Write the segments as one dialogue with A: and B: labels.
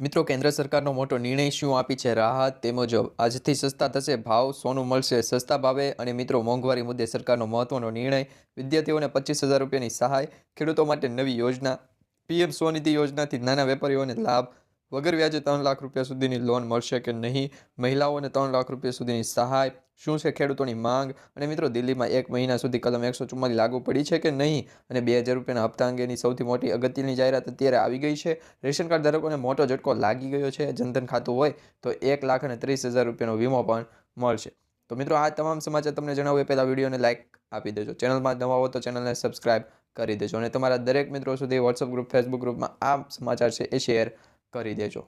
A: મિત્રો, કેન્દ્ર સરકારનો મોટો નિર્ણય શું આપી છે? રાહત તે મુજબ આજથી સસ્તા થશે ભાવ, સોનું મળશે સસ્તા ભાવે અને મિત્રો, મોંઘવારી મુદ્દે સરકારનો મહત્વનો નિર્ણય. વિદ્યાર્થીઓને પચીસ હજાર રૂપિયાની સહાય, ખેડૂતો માટે નવી યોજના. પીએમ સ્વનિધિ યોજનાથી નાના વેપારીઓને લાભ. વગર વ્યાજે ત્રણ લાખ રૂપિયા સુધીની લોન મળશે કે નહીં? મહિલાઓને ત્રણ લાખ રૂપિયા સુધીની સહાય શું છે ખેડૂતોની માંગ? અને મિત્રો, દિલ્હીમાં એક મહિના સુધી કલમ એકસો ચુમ્માલીસ લાગુ પડી છે કે નહીં? અને બે હજાર રૂપિયાના હપ્તા અંગેની સૌથી મોટી અગત્યની જાહેરાત અત્યારે આવી ગઈ છે. રેશન કાર્ડ ધારકોને મોટો ઝટકો લાગી ગયો છે. જનધન ખાતું હોય તો એક લાખ અને ત્રીસ હજાર રૂપિયાનો વીમો પણ મળશે. તો મિત્રો, આ તમામ સમાચાર તમને જણાવું એ પહેલાં વિડીયોને લાઇક આપી દેજો. ચેનલમાં નવા હો તો ચેનલને સબસ્ક્રાઇબ કરી દેજો. અને તમારા દરેક મિત્રો સુધી વોટ્સઅપ ગ્રુપ ફેસબુક ગ્રુપમાં આ સમાચાર છે એ શેર કરી દેજો.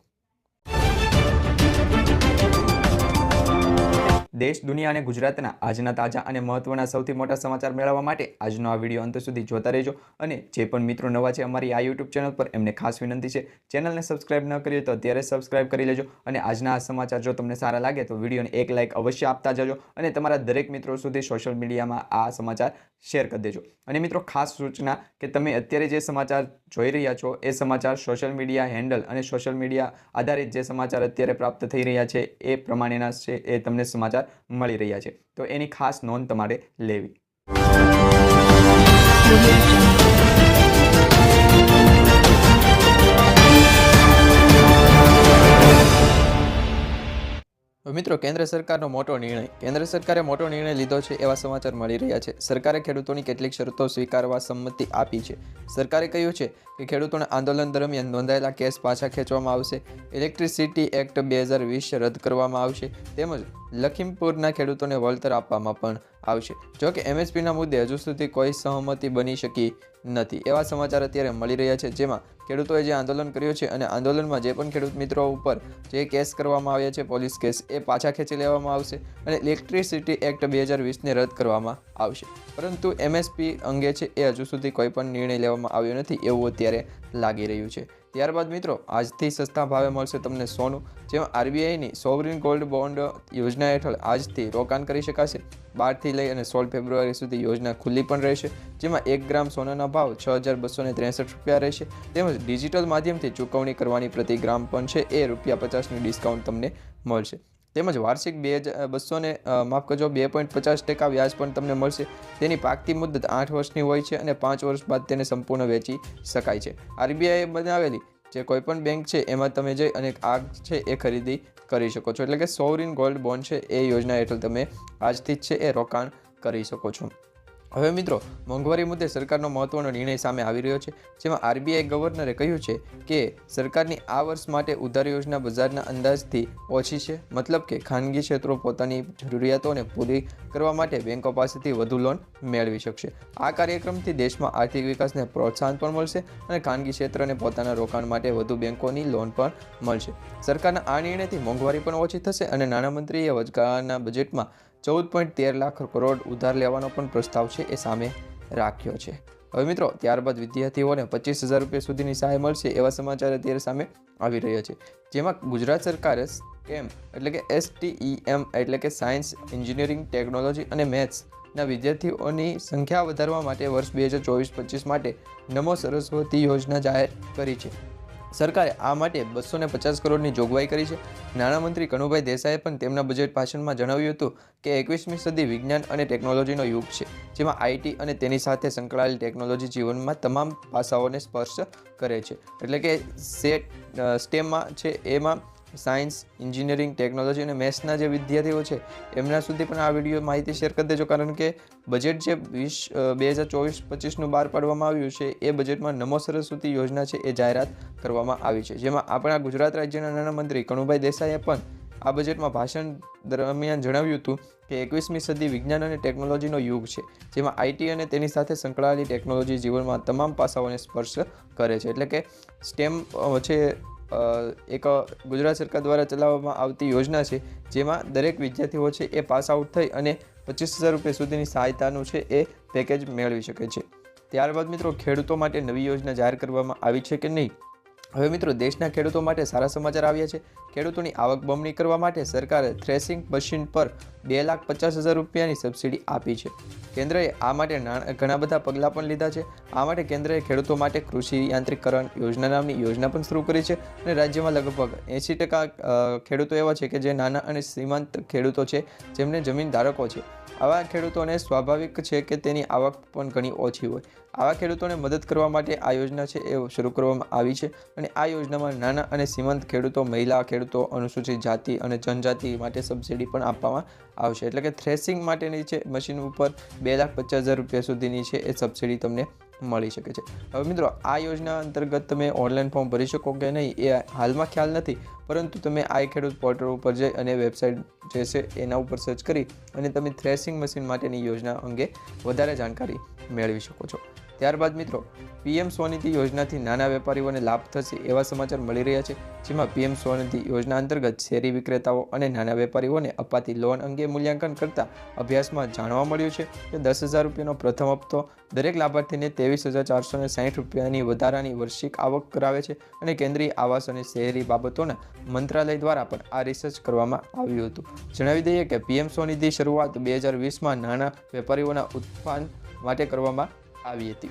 A: દેશ, દુનિયા અને ગુજરાતના આજના તાજા અને મહત્વના સૌથી મોટા સમાચાર મેળવવા માટે આજનો આ વીડિયો અંત સુધી જોતા રહેજો અને જે પણ મિત્રો નવા છે અમારી આ યુટ્યુબ ચેનલ પર એમને ખાસ વિનંતી છે ચેનલને સબસ્ક્રાઇબ ન કરીએ તો અત્યારે સબસ્ક્રાઇબ કરી લેજો અને આજના આ સમાચાર જો તમને સારા લાગે તો વિડીયોને એક લાઇક અવશ્ય આપતા જજો અને તમારા દરેક મિત્રો સુધી સોશિયલ મીડિયામાં આ સમાચાર શેર કરી દેજો. અને મિત્રો, ખાસ સૂચના કે તમે અત્યારે જે સમાચાર જોઈ રહ્યા છો. એ સમાચાર સોશિયલ મીડિયા હેન્ડલ અને સોશિયલ મીડિયા આધારિત જે સમાચાર અત્યારે પ્રાપ્ત થઈ રહ્યા છે, એ પ્રમાણેના છે, એ તમને સમાચાર મળી રહ્યા છે. તો એની ખાસ નોંધ તમારે લેવી. મિત્રો, કેન્દ્ર સરકારનો મોટો નિર્ણય. કેન્દ્ર સરકારે મોટો નિર્ણય લીધો છે એવા સમાચાર મળી રહ્યા છે. સરકારે ખેડૂતોની કેટલીક શરતો સ્વીકારવા સંમતિ આપી છે. સરકારે કહ્યું છે કે ખેડૂતોને આંદોલન દરમિયાન નોંધાયેલા કેસ પાછા ખેંચવામાં આવશે. ઇલેક્ટ્રિસિટી એક્ટ બે હજાર વીસ રદ કરવામાં આવશે. તેમજ લખીમપુરના ખેડૂતોને વળતર આપવામાં પણ આવશે. જો કે એમએસપીના મુદ્દે હજુ સુધી કોઈ સહમતિ બની શકી નથી. એવા સમાચાર અત્યારે મળી રહ્યા છે, જેમાં ખેડૂતોએ જે આંદોલન કર્યું છે અને આંદોલનમાં જે પણ ખેડૂત મિત્રો ઉપર જે કેસ કરવામાં આવ્યા છે, પોલીસ કેસ એ પાછા ખેંચી લેવામાં આવશે અને ઇલેક્ટ્રિસિટી એક્ટ બે હજાર વીસને રદ કરવામાં આવશે. પરંતુ એમએસપી અંગે છે એ હજુ સુધી કોઈ પણ નિર્ણય લેવામાં આવ્યો નથી એવું અત્યારે લાગી રહ્યું છે. ત્યારબાદ મિત્રો, આજથી સસ્તા ભાવે મળશે તમને સોનું, જેમાં આરબીઆઈની સોવરિન ગોલ્ડ બોન્ડ યોજના હેઠળ આજથી રોકાણ કરી શકાશે. બારથી લઈ અને સોળ ફેબ્રુઆરી સુધી યોજના ખુલ્લી પણ રહેશે, જેમાં એક ગ્રામ સોનાના ભાવ છ હજાર બસો ને ત્રેસઠ રૂપિયા રહેશે. તેમજ ડિજિટલ માધ્યમથી ચૂકવણી કરવાની પ્રતિ ગ્રામ પણ છે, એ રૂપિયા પચાસનું ડિસ્કાઉન્ટ તમને મળશે. તેમજ વાર્ષિક બે બસો ને માફ કરજો, બે પોઈન્ટ પચાસ ટકા વ્યાજ પણ તમને મળશે. તેની પાકતી મુદ્દત આઠ વર્ષની હોય છે અને પાંચ વર્ષ બાદ તેને સંપૂર્ણ વેચી શકાય છે. આરબીઆઈએ બનાવેલી જે કોઈ પણ બેંક છે એમાં તમે જઈ અને આ છે એ ખરીદી કરી શકો છો. એટલે કે સોવરિન ગોલ્ડ બોન્ડ છે એ યોજના હેઠળ તમે આજથી જ છે એ રોકાણ કરી શકો છો. હવે મિત્રો, મોંઘવારી મુદ્દે સરકારનો મહત્વનો નિર્ણય સામે આવી રહ્યો છે, જેમાં આરબીઆઈ ગવર્નરે કહ્યું છે કે સરકારની આ વર્ષ માટે ઉધાર યોજના બજારના અંદાજથી ઓછી છે, મતલબ કે ખાનગી ક્ષેત્રો પોતાની જરૂરિયાતોને પૂરી કરવા માટે બેંકો પાસેથી વધુ લોન મેળવી શકશે. આ કાર્યક્રમથી દેશમાં આર્થિક વિકાસને પ્રોત્સાહન પણ મળશે અને ખાનગી ક્ષેત્રને પોતાના રોકાણ માટે વધુ બેંકોની લોન પણ મળશે. સરકારના આ નિર્ણયથી મોંઘવારી પણ ઓછી થશે અને નાણામંત્રીએ વચગાળાના બજેટમાં ચૌદ પોઈન્ટ તેર લાખ કરોડ ઉધાર લેવાનો પણ પ્રસ્તાવ છે એ સામે રાખ્યો છે. હવે મિત્રો, ત્યારબાદ વિદ્યાર્થીઓને પચીસ હજાર રૂપિયા સુધીની સહાય મળશે એવા સમાચાર અત્યારે સામે આવી રહ્યા છે. જેમાં ગુજરાત સરકારે સ્ટેમ એટલે કે એસટીઈએમ એટલે કે સાયન્સ એન્જિનિયરિંગ ટેકનોલોજી અને મેથ્સના વિદ્યાર્થીઓની સંખ્યા વધારવા માટે વર્ષ બે હજાર ચોવીસ પચીસ માટે નમો સરસ્વતી યોજના જાહેર કરી છે. સરકારે આ માટે બસો ને પચાસ કરોડની જોગવાઈ કરી છે. નાણામંત્રી કનુભાઈ દેસાઈએ પણ તેમના બજેટ ભાષણમાં જણાવ્યું હતું કે એકવીસમી સદી વિજ્ઞાન અને ટેકનોલોજીનો યુગ છે, જેમાં આઈટી અને તેની સાથે સંકળાયેલ ટેકનોલોજી જીવનમાં તમામ પાસાઓને સ્પર્શ કરે છે. એટલે કે સેટ સ્ટેમમાં છે, એમાં સાયન્સ, એન્જિનિયરિંગ, ટેકનોલોજી અને મેથ્સના જે વિદ્યાર્થીઓ છે, એમના સુધી પણ આ વીડિયો માહિતી શેર કરી દેજો. કારણ કે બજેટ જે વીસ બે હજાર ચોવીસ, પચીસનું બહાર પાડવામાં આવ્યું છે, એ બજેટમાં નમો સરસ્વતી યોજના છે, એ જાહેરાત કરવામાં આવી છે. જેમાં આપણા ગુજરાત રાજ્યના નાણામંત્રી કણુભાઈ દેસાઈએ પણ આ બજેટમાં ભાષણ દરમિયાન જણાવ્યું હતું કે એકવીસમી સદી વિજ્ઞાન અને ટેકનોલોજીનો યુગ છે, જેમાં આઈટી અને તેની સાથે સંકળાયેલી ટેકનોલોજી જીવનમાં તમામ પાસાઓને સ્પર્શ કરે છે. એટલે કે સ્ટેમ છે એક ગુજરાત સરકાર દ્વારા ચલાવવામાં આવતી યોજના છે, જેમાં દરેક વિદ્યાર્થીઓ છે એ પાસ આઉટ થઈ અને પચીસ હજાર રૂપિયા સુધીની સહાયતાનું છે એ પેકેજ મેળવી શકે છે. ત્યારબાદ મિત્રો ખેડૂતો માટે નવી યોજના જાહેર કરવામાં આવી છે કે નહીં? હવે મિત્રો, દેશના ખેડૂતો માટે સારા સમાચાર આવ્યા છે. ખેડૂતોની આવક બમણી કરવા માટે સરકારે થ્રેસિંગ મશીન પર બે લાખ પચાસ હજાર રૂપિયાની સબસિડી આપી છે. કેન્દ્રએ આ માટે ઘણા બધા પગલાં પણ લીધા છે. આ માટે કેન્દ્રએ ખેડૂતો માટે કૃષિ યાંત્રિકરણ યોજના નામની યોજના પણ શરૂ કરી છે અને રાજ્યમાં લગભગ એંસી ટકા ખેડૂતો એવા છે કે જે નાના અને સીમાંત ખેડૂતો છે. જેમને જમીન ધારકો છે. આવા ખેડૂતોને સ્વાભાવિક છે કે તેની આવક પણ ઘણી ઓછી હોય. આવા ખેડૂતોને મદદ કરવા માટે આ યોજના છે એ શરૂ કરવામાં આવી છે અને આ યોજનામાં નાના અને સીમાંત ખેડૂતો, મહિલા ખેડૂતો, અનુસૂચિત જાતિ અને જનજાતિ માટે સબસિડી પણ આપવામાં આવશે. એટલે કે થ્રેસિંગ માટેની છે મશીન ઉપર બે લાખ પચાસ હજાર રૂપિયા સુધીની છે એ સબસિડી તમને મળી શકે છે. હવે મિત્રો, આ યોજના અંતર્ગત તમે ઓનલાઈન ફોર્મ ભરી શકો કે નહીં એ હાલમાં ખ્યાલ નથી, પરંતુ તમે આઈ ખેડૂત પોર્ટલ ઉપર જઈ અને વેબસાઇટ જે છે એના ઉપર સર્ચ કરી અને તમે થ્રેસિંગ મશીન માટેની યોજના અંગે વધારે જાણકારી મેળવી શકો છો. ત્યારબાદ મિત્રો, પીએમ સ્વનિધિ યોજનાથી નાના વેપારીઓને લાભ થશે એવા સમાચાર મળી રહ્યા છે, જેમાં પીએમ સ્વનિધિ યોજના અંતર્ગત શેરી વિક્રેતાઓ અને નાના વેપારીઓને અપાતી લોન અંગે મૂલ્યાંકન કરતા અભ્યાસમાં જાણવા મળ્યું છે કે દસ હજાર રૂપિયાનો પ્રથમ હપ્તો દરેક લાભાર્થીને ત્રેવીસ હજાર ચારસો સાહીઠ રૂપિયાની વધારાની વાર્ષિક આવક કરાવે છે અને કેન્દ્રીય આવાસ અને શહેરી બાબતોના મંત્રાલય દ્વારા પણ આ રિસર્ચ કરવામાં આવ્યું હતું. જણાવી દઈએ કે પીએમ સ્વનિધિ શરૂઆત બે હજાર વીસમાં નાના વેપારીઓના ઉત્થાન માટે કરવામાં આવી હતી.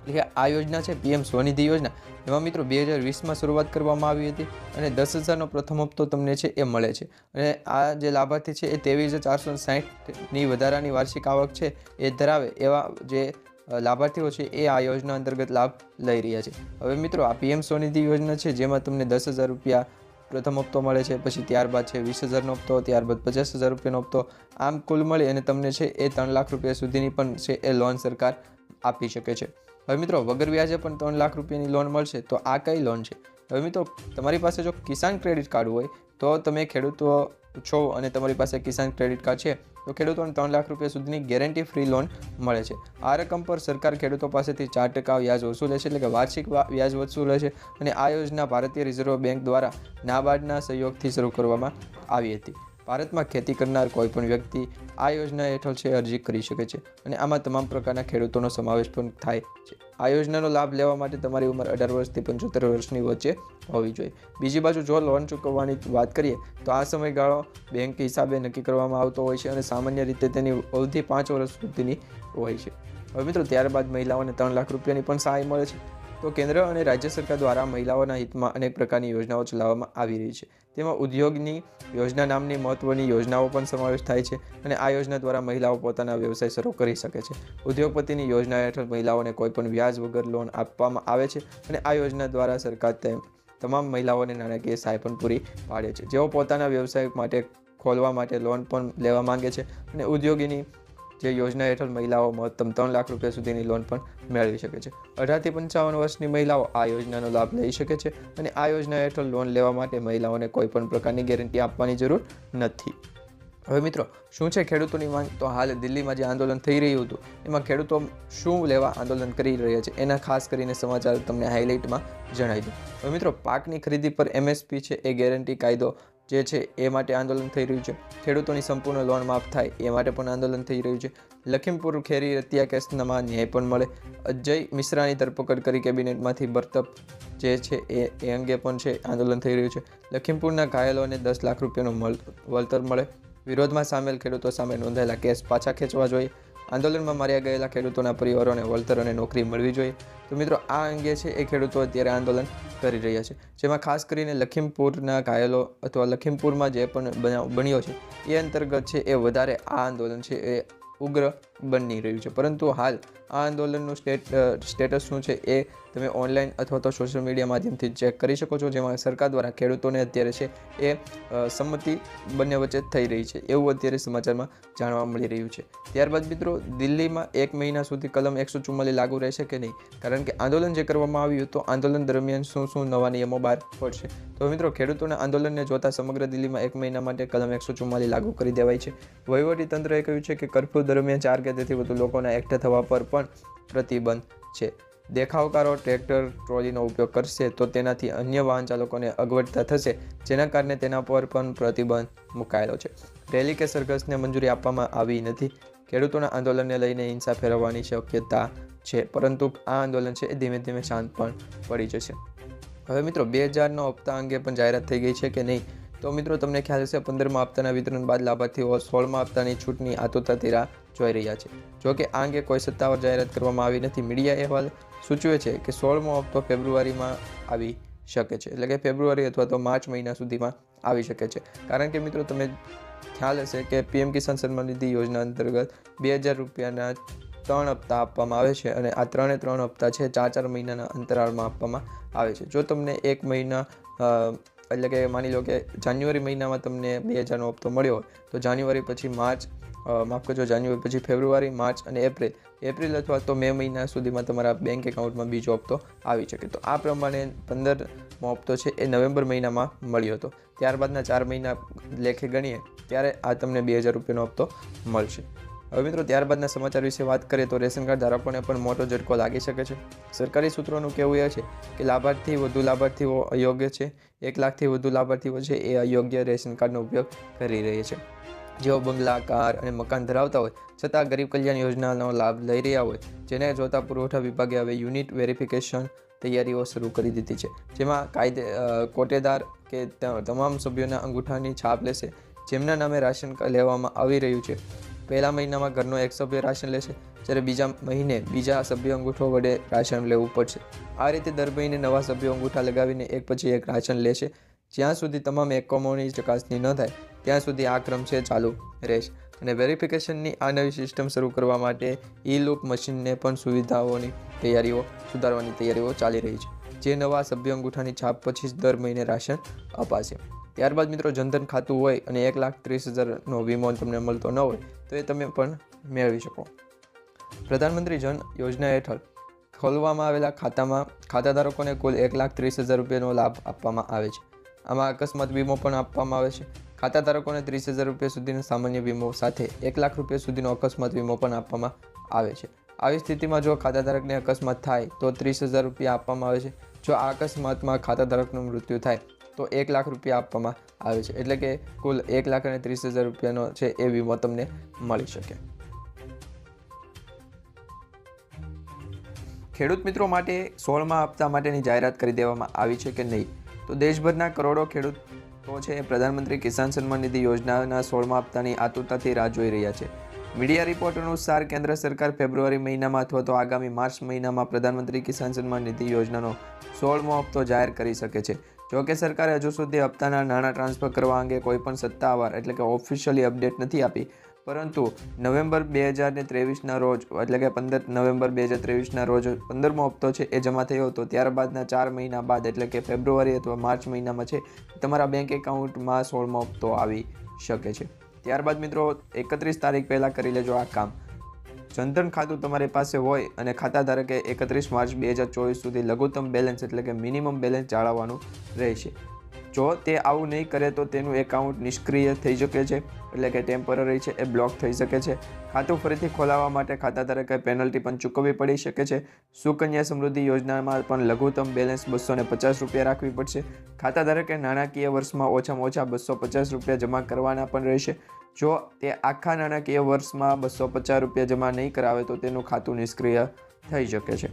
A: એટલે કે આ યોજના છે, પીએમ સ્વનિધિ યોજના. એમાં મિત્રો બે હજાર વીસમાં શરૂઆત કરવામાં આવી હતી અને દસ હજારનો પ્રથમ હપ્તો તમને છે, એ મળે છે. અને આ જે લાભાર્થી છે, એ ત્રેવીસ હજાર ચારસો સાહીઠની વધારાની વાર્ષિક આવક છે, એ ધરાવે એવા જે લાભાર્થીઓ છે, એ આ યોજના અંતર્ગત લાભ લઈ રહ્યા છે. હવે મિત્રો, આ પીએમ સ્વનિધિ યોજના છે, જેમાં તમને દસ હજાર રૂપિયા પ્રથમ હપ્તો મળે છે, પછી ત્યારબાદ છે, વીસ હજારનો હપ્તો, ત્યારબાદ પચાસ હજાર રૂપિયાનો હપ્તો. આમ કુલ મળી અને તમને છે, એ ત્રણ લાખ રૂપિયા સુધીની પણ છે, એ લોન સરકાર આપી શકે છે. હવે મિત્રો વગર વ્યાજે પણ ત્રણ લાખ રૂપિયાની લોન મળશે, તો આ કઈ લોન છે? હવે મિત્રો, તમારી પાસે જો કિસાન ક્રેડિટ કાર્ડ હોય, તો તમે ખેડૂતો છો અને તમારી પાસે કિસાન ક્રેડિટ કાર્ડ છે, તો ખેડૂતોને ત્રણ લાખ રૂપિયા સુધીની ગેરંટી ફ્રી લોન મળે છે. આ રકમ પર સરકાર ખેડૂતો પાસેથી ચાર ટકા વ્યાજ વસૂલે છે, એટલે કે વાર્ષિક વ્યાજ વસૂલે છે અને આ યોજના ભારતીય રિઝર્વ બેંક દ્વારા નાબાર્ડના સહયોગથી શરૂ કરવામાં આવી હતી. ભારતમાં ખેતી કરનાર કોઈપણ વ્યક્તિ આ યોજના હેઠળ છે અરજી કરી શકે છે અને આમાં તમામ પ્રકારના ખેડૂતોનો સમાવેશ પણ થાય છે. આ યોજનાનો લાભ લેવા માટે તમારી ઉંમર અઢાર વર્ષથી પંચોતેર વર્ષની વચ્ચે હોવી જોઈએ. બીજી બાજુ જો લોન ચૂકવવાની વાત કરીએ, તો આ સમયગાળો બેંક હિસાબે નક્કી કરવામાં આવતો હોય છે અને સામાન્ય રીતે તેની અવધિ પાંચ વર્ષ સુધીની હોય છે. હવે મિત્રો, ત્યારબાદ મહિલાઓને ત્રણ લાખ રૂપિયાની પણ સહાય મળે છે. તો કેન્દ્ર અને રાજ્ય સરકાર દ્વારા મહિલાઓના હિતમાં અનેક પ્રકારની યોજનાઓ ચલાવવામાં આવી રહી છે. તેમાં ઉદ્યોગની યોજના નામની મહત્ત્વની યોજનાઓ પણ સમાવેશ થાય છે અને આ યોજના દ્વારા મહિલાઓ પોતાના વ્યવસાય શરૂ કરી શકે છે. ઉદ્યોગપતિની યોજના હેઠળ મહિલાઓને કોઈપણ વ્યાજ વગર લોન આપવામાં આવે છે અને આ યોજના દ્વારા સરકાર તમામ મહિલાઓને નાણાકીય સહાય પણ પૂરી પાડે છે. જેઓ પોતાના વ્યવસાય માટે ખોલવા માટે લોન પણ લેવા માંગે છે અને ઉદ્યોગીની જે યોજના હેઠળ મહિલાઓ મહત્તમ ત્રણ લાખ રૂપિયા સુધીની લોન પણ મેળવી શકે છે. અઢારથી પંચાવન વર્ષની મહિલાઓ આ યોજનાનો લાભ લઈ શકે છે અને આ યોજના હેઠળ લોન લેવા માટે મહિલાઓને કોઈ પણ પ્રકારની ગેરંટી આપવાની જરૂર નથી. હવે મિત્રો, શું છે ખેડૂતોની માંગ? તો હાલ દિલ્હીમાં જે આંદોલન થઈ રહ્યું હતું, એમાં ખેડૂતો શું લેવા આંદોલન કરી રહ્યા છે એના ખાસ કરીને સમાચાર તમને હાઇલાઇટમાં જણાવી દઉં. હવે મિત્રો, પાકની ખરીદી પર એમએસપી છે એ ગેરંટી કાયદો જે છે એ માટે આંદોલન થઈ રહ્યું છે. ખેડૂતોની સંપૂર્ણ લોન માફ થાય એ માટે પણ આંદોલન થઈ રહ્યું છે. લખીમપુર ખેરી હત્યા કેસનામાં ન્યાય પણ મળે. અજય મિશ્રાની ધરપકડ કરી કેબિનેટમાંથી બરતપ જે છે એ એ અંગે પણ છે આંદોલન થઈ રહ્યું છે. લખીમપુરના ઘાયલોને દસ લાખ રૂપિયાનું વળતર મળે. વિરોધમાં સામેલ ખેડૂતો સામે નોંધાયેલા કેસ પાછા ખેંચવા જોઈએ. આંદોલનમાં માર્યા ગયેલા ખેડૂતોના પરિવારોને વળતર અને નોકરી મળવી જોઈએ. તો મિત્રો, આ અંગે છે એ ખેડૂતો અત્યારે આંદોલન કરી રહ્યા છે. જેમાં ખાસ કરીને લખીમપુરના ઘાયલો અથવા લખીમપુરમાં જે પણ બનાવ બન્યો છે, એ અંતર્ગત છે એ વધારે આ આંદોલન છે એ ઉગ્ર બની રહ્યું છે. પરંતુ હાલ આ આંદોલનનું સ્ટેટ સ્ટેટસ શું છે એ તમે ઓનલાઈન અથવા તો સોશિયલ મીડિયા માધ્યમથી ચેક કરી શકો છો. જેમાં સરકાર દ્વારા ખેડૂતોને અત્યારે છે એ સંમતિ બંને વચ્ચે થઈ રહી છે. એવું અત્યારે સમાચારમાં જાણવા મળી રહ્યું છે. ત્યારબાદ મિત્રો, દિલ્હીમાં એક મહિના સુધી કલમ એકસો ચુમ્માલીસ લાગુ રહેશે કે નહીં? કારણ કે આંદોલન જે કરવામાં આવ્યું તો આંદોલન દરમિયાન શું શું નવા નિયમો બહાર પડશે? તો મિત્રો, ખેડૂતોના આંદોલનને જોતા સમગ્ર દિલ્હીમાં એક મહિના માટે કલમ એકસો ચુમ્માલીસ લાગુ કરી દેવાય છે. વહીવટી તંત્રએ કહ્યું છે કે કર્ફ્યુ દરમિયાન ચાર કે તેથી વધુ લોકોના એકઠા થવા પર પણ પ્રતિબંધ છે. દેખાવકારો ટ્રેક્ટર ટ્રોલીનો ઉપયોગ કરશે તો તેનાથી અન્ય વાહન ચાલકોને અગવડતા થશે, જેના કારણે તેના પર પણ પ્રતિબંધ મુકાયેલો છે. રેલી કે સરઘસને મંજૂરી આપવામાં આવી નથી. ખેડૂતોના આંદોલનને લઈને હિંસા ફેરવવાની શક્યતા છે, પરંતુ આ આંદોલન છે એ ધીમે ધીમે શાંત પણ પડી જશે. હવે મિત્રો, બે હજારનો હપ્તા અંગે પણ જાહેરાત થઈ ગઈ છે કે નહીં તો મિત્રો, તમને ખ્યાલ હશે, પંદરમાં હપ્તાના વિતરણ બાદ લાભાર્થીઓ સોળમાં હપ્તાની છૂટની આતુરતાથી રાહ જોઈ રહ્યા છે. જો કે આ અંગે કોઈ સત્તાવાર જાહેરાત કરવામાં આવી નથી. મીડિયા અહેવાલ સૂચવે છે કે સોળમો હપ્તો ફેબ્રુઆરીમાં આવી શકે છે, એટલે કે ફેબ્રુઆરી અથવા તો માર્ચ મહિના સુધીમાં આવી શકે છે. કારણ કે મિત્રો તમે ખ્યાલ હશે કે પીએમ કિસાન સન્માન નિધિ યોજના અંતર્ગત બે હજાર રૂપિયાના ત્રણ હપ્તા આપવામાં આવે છે અને આ ત્રણે ત્રણ હપ્તા છે, ચાર ચાર મહિનાના અંતરાળમાં આપવામાં આવે છે. જો તમને એક મહિના એટલે કે માની લો કે જાન્યુઆરી મહિનામાં તમને બે હજારનો હપ્તો મળ્યો હોય, તો જાન્યુઆરી પછી માર્ચ માફ કરજો, જાન્યુઆરી પછી ફેબ્રુઆરી, માર્ચ અને એપ્રિલ. એપ્રિલ અથવા તો મે મહિના સુધીમાં તમારા બેંક એકાઉન્ટમાં બીજો હપ્તો આવી શકે. તો આ પ્રમાણે પંદરમો હપ્તો છે એ નવેમ્બર મહિનામાં મળ્યો હતો. ત્યારબાદના ચાર મહિના લેખે ગણીએ, ત્યારે આ તમને બે હજાર રૂપિયાનો હપ્તો મળશે. હવે મિત્રો, ત્યારબાદના સમાચાર વિશે વાત કરીએ તો રેશન કાર્ડ ધારકોને પણ મોટો ઝટકો લાગી શકે છે. સરકારી સૂત્રોનું કહેવું એ છે કે લાભાર્થી વધુ લાભાર્થીઓ અયોગ્ય છે, એક લાખથી વધુ લાભાર્થીઓ છે એ અયોગ્ય રેશન કાર્ડનો ઉપયોગ કરી રહી છે. જેઓ બંગલા, કાર અને મકાન ધરાવતા હોય, છતાં ગરીબ કલ્યાણ યોજનાનો લાભ લઈ રહ્યા હોય, જેને જોતા પુરવઠા વિભાગે હવે યુનિટ વેરિફિકેશન તૈયારીઓ શરૂ કરી દીધી છે. જેમાં કાયદે કોટેદાર કે તમામ સભ્યોના અંગૂઠાની છાપ લેશે, જેમના નામે રાશન કાર્ડ લેવામાં આવી રહ્યું છે. પહેલા મહિનામાં ઘરનો એક સભ્ય રાશન લેશે જ્યારે બીજા મહિને બીજા સભ્ય અંગૂઠો વડે રાશન લેવું પડશે. આ રીતે દર મહિને નવા સભ્યો અંગૂઠા લગાવીને એક પછી એક રાશન લેશે જ્યાં સુધી તમામ એકમોની ચકાસણી ન થાય, ત્યાં સુધી આ ક્રમ છે ચાલુ રહેશે. અને વેરિફિકેશનની આ નવી સિસ્ટમ શરૂ કરવા માટે ઈ લૂપ મશીનને પણ સુવિધાઓની તૈયારીઓ સુધારવાની તૈયારીઓ ચાલી રહી છે, જે નવા સભ્ય અંગૂઠાની છાપ પછી જ દર મહિને રાશન અપાશે. ત્યારબાદ મિત્રો જનધન ખાતું હોય અને એક લાખ ત્રીસ હજારનો વીમો તમને મળતો ન હોય તો એ તમે પણ મેળવી શકો. પ્રધાનમંત્રી જન યોજના હેઠળ ખોલવામાં આવેલા ખાતામાં ખાતાધારકોને કુલ એક લાખ ત્રીસ હજાર રૂપિયાનો લાભ આપવામાં આવે છે. આમાં અકસ્માત વીમો પણ આપવામાં આવે છે. ખાતાધારકોને ત્રીસ હજાર રૂપિયા સુધીનો સામાન્ય વીમો સાથે એક લાખ રૂપિયા સુધીનો અકસ્માત વીમો પણ આપવામાં આવે છે. આવી સ્થિતિમાં જો ખાતાધારકને અકસ્માત થાય તો ત્રીસ હજાર રૂપિયા આપવામાં આવે છે. જો આ અકસ્માતમાં ખાતાધારકનું મૃત્યુ થાય તો એક લાખ રૂપિયા આપવામાં આવે છે. એટલે કે કુલ એક લાખ અને ત્રીસ હજાર રૂપિયાનો છે એ વીમો તમને મળી શકે. ખેડૂત મિત્રો માટે સોળમા હપ્તા માટેની જાહેરાત કરી દેવામાં આવી છે કે નહીં? તો દેશભરના કરોડો ખેડૂતો છે પ્રધાનમંત્રી કિસાન સન્માન નિધિ યોજનાના સોળમા હપ્તાની આતુરતાથી રાહ જોઈ રહ્યા છે. મીડિયા રિપોર્ટ અનુસાર કેન્દ્ર સરકાર ફેબ્રુઆરી મહિનામાં અથવા તો આગામી માર્ચ મહિનામાં પ્રધાનમંત્રી કિસાન સન્માન નિધિ યોજનાનો સોળમો હપ્તો જાહેર કરી શકે છે. જો કે સરકારે હજુ સુધી હપ્તાના નાણાં ટ્રાન્સફર કરવા અંગે કોઈ પણ સત્તાવાર એટલે કે ઓફિશિયલી અપડેટ નથી આપી. પરંતુ નવેમ્બર બે હજાર ત્રેવીસના રોજ, એટલે કે પંદર નવેમ્બર બે હજાર ત્રેવીસના રોજ પંદરમો હપ્તો છે એ જમા થયો હતો. ત્યારબાદના ચાર મહિના બાદ, એટલે કે ફેબ્રુઆરી અથવા માર્ચ મહિનામાં છે, તમારા બેંક એકાઉન્ટમાં સોળમો હપ્તો આવી શકે છે. ત્યારબાદ મિત્રો, એકત્રીસ તારીખ પહેલાં કરી લેજો આ કામ. જનધન ખાતું તમારી પાસે હોય અને ખાતા ધારકે એકત્રીસ માર્ચ બે હજાર ચોવીસ સુધી લઘુત્તમ બેલેન્સ એટલે કે મિનિમમ બેલેન્સ જાળવવાનું રહેશે. જો તે આવું નહીં કરે તો તેનું એકાઉન્ટ નિષ્ક્રિય થઈ શકે છે, એટલે કે ટેમ્પરરી છે, એ બ્લોક થઈ શકે છે. ખાતું ફરીથી ખોલાવવા માટે ખાતા ધારકે પેનલ્ટી પણ ચૂકવવી પડી શકે છે. સુકન્યા સમૃદ્ધિ યોજનામાં પણ લઘુત્તમ બેલેન્સ બસો પચાસ રૂપિયા રાખવી પડશે. ખાતા ધારકે નાણાકીય વર્ષમાં ઓછામાં ઓછા બસો પચાસ રૂપિયા જમા કરવાના પણ રહેશે. જો તે આખા નાણાકીય વર્ષમાં બસો પચાસ રૂપિયા જમા નહીં કરાવે તો તેનું ખાતું નિષ્ક્રિય થઈ શકે છે.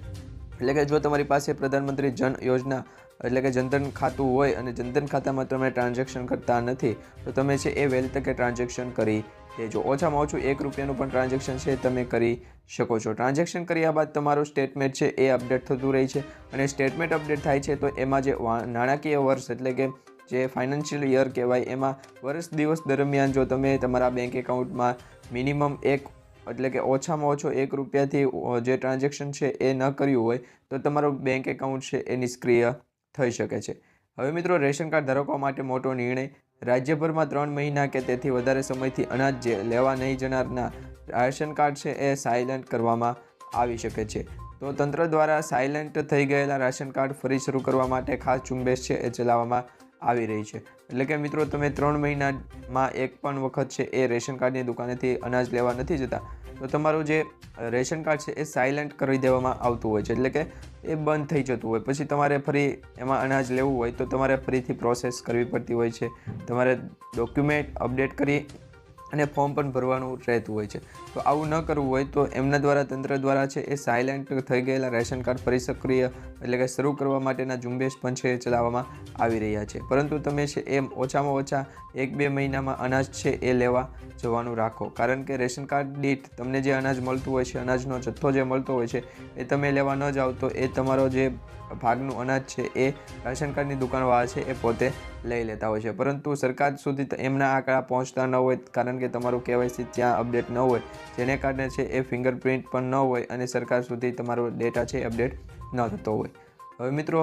A: એટલે કે જો તમારી પાસે પ્રધાનમંત્રી જન યોજના એટલે કે જનધન ખાતું હોય અને જનધન ખાતામાં તમે ટ્રાન્ઝેક્શન કરતા નથી, તો તમે છે એ વહેલી તકે ટ્રાન્ઝેક્શન કરી દેજો. ઓછામાં ઓછું એક રૂપિયાનું પણ ટ્રાન્ઝેક્શન છે તમે કરી શકો છો. ટ્રાન્ઝેક્શન કર્યા બાદ તમારું સ્ટેટમેન્ટ છે એ અપડેટ થતું રહે છે અને સ્ટેટમેન્ટ અપડેટ થાય છે તો એમાં જે નાણાકીય વર્ષ એટલે કે જે ફાઇનાન્શિયલ યર કહેવાય, એમાં વર્ષ દિવસ દરમિયાન જો તમે તમારા બેંક એકાઉન્ટમાં મિનિમમ એક એટલે કે ઓછામાં ઓછો એક રૂપિયાથી જે ટ્રાન્ઝેક્શન છે એ ન કર્યું હોય, તો તમારું બેંક એકાઉન્ટ છે એ નિષ્ક્રિય થઈ શકે છે. હવે મિત્રો, રેશન કાર્ડ ધારકો માટે મોટો નિર્ણય રાજ્યભરમાં ત્રણ મહિના કે તેથી વધારે સમયથી અનાજ જે લેવા નહીં જનારના રાશન કાર્ડ છે એ સાયલન્ટ કરવામાં આવી શકે છે. તો તંત્ર દ્વારા સાયલન્ટ થઈ ગયેલા રાશન કાર્ડ ફરી શરૂ કરવા માટે ખાસ ઝુંબેશ છે એ ચલાવવામાં આવી રહી છે. એટલે કે મિત્રો, તમે ત્રણ મહિનામાં એક પણ વખત છે એ રેશન કાર્ડની દુકાનેથી અનાજ લેવા નથી જતા, તો તમારું જે રેશન કાર્ડ છે એ સાયલેન્ટ કરી દેવામાં આવતું હોય છે. એટલે કે એ બંધ થઈ જતું હોય. પછી તમારે ફરી એમાં અનાજ લેવું હોય તો તમારે ફરીથી પ્રોસેસ કરવી પડતી હોય છે. તમારે ડોક્યુમેન્ટ અપડેટ કરી અને ફોર્મ પણ ભરવાનું રહેતું હોય છે. તો આવું ન કરવું હોય તો એમના દ્વારા, તંત્ર દ્વારા છે એ સાયલેન્ટ થઈ ગયેલા રેશન કાર્ડ ફરી સક્રિય એટલે કે શરૂ કરવા માટેના ઝુંબેશ પણ છે એ ચલાવવામાં આવી રહ્યા છે. પરંતુ તમે છે એમ ઓછામાં ઓછા એક બે મહિનામાં અનાજ છે એ લેવા જવાનું રાખો. કારણ કે રેશન કાર્ડ દીઠ તમને જે અનાજ મળતું હોય છે, અનાજનો જથ્થો જે મળતો હોય છે એ તમે લેવા ન જાઓ તો એ તમારો જે ભાગનું અનાજ છે એ રાશન કાર્ડની દુકાનવાળા છે એ પોતે લઈ લેતા હોય છે. પરંતુ સરકાર સુધી એમના આંકડા પહોંચતા ન હોય, કારણ કે તમારું કેવાયસી ત્યાં અપડેટ ન હોય. જેને કારણે છે એ ફિંગરપ્રિન્ટ પણ ન હોય અને સરકાર સુધી તમારો ડેટા છે અપડેટ ન થતો હોય. હવે મિત્રો